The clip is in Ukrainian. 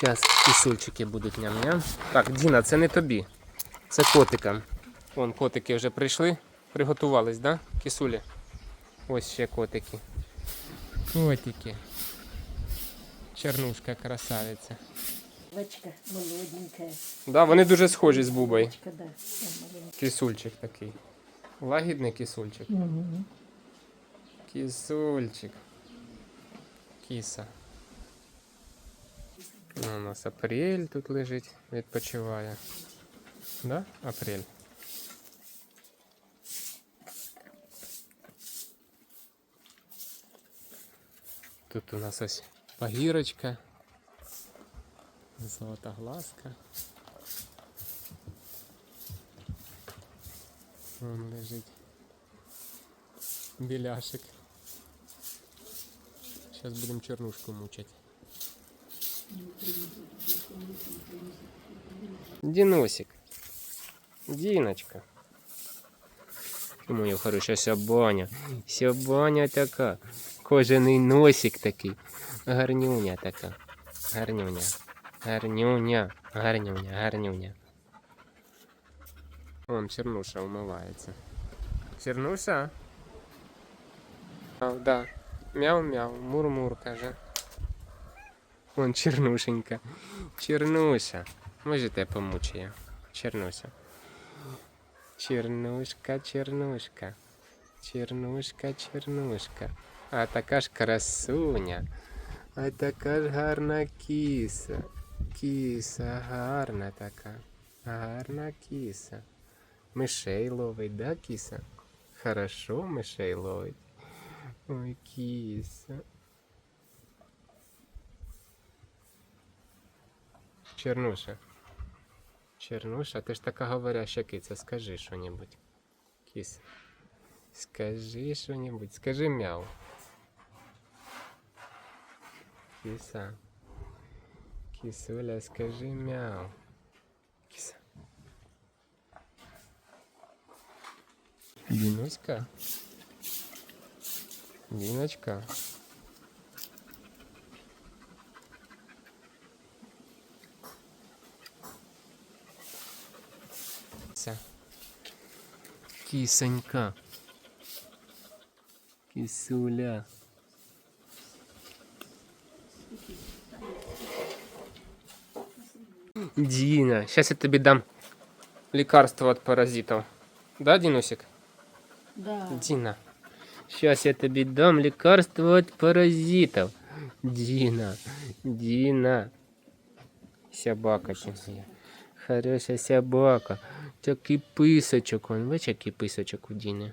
Зараз кисульчики будуть ням-ням. Так, Діна, це не тобі. Це котикам. Вон котики вже прийшли, приготувались, да? Кисулі. Ось ще котики. Котики. Чернушка красавиця. Девочка молоденькая. Да, вони дуже схожі з бубою. Кисульчик такий. Лагідний кисульчик. Кисульчик. Кіса. Ну, У нас апрель тут лежить, відпочиває. Да? Апрель. Тут у нас ось пагірочка. Золота глазка. Вон лежить. Біляшик. Сейчас будем чернушку мучать. Діносик. Діночка. Моя хороша сябаня. Сябаня така. Кожаний носик такий. Гарнюня така. Гарнюня. Гарнюня. Гарнюня. Гарнюня. Вон чернуша умивається. Чернуша? А, да. Мяу-мяу, мур-мур, каже. Вон чернушенька. Чернуша. Може те помучає. Чернуша. Чернушка, чернушка. Чернушка, чернушка. А така ж красуня. А така ж гарна кіса. Кіса гарна така. Гарна кіса. Мишей ловить, да, кіса? Хорошо мишей ловить. Ой, кіса. Чернуша. Чернуша, ти ж така говоряща киця, скажи що-небудь. Кіс. Скажи що-небудь, скажи мяу. Кіса. Кісуля, скажи мяу. Кіса. Дінуська. Діночка. Кисонька. Кисуля. Діна, зараз я тобі дам лікарство від паразитів. Да, Дінусик? Да. Дина, сейчас я тебе дам лекарство от паразитов. Дина, Дина. Собака тебе. Хороша собака. Такий писочок. Он, бачиш, який писочок у Діни.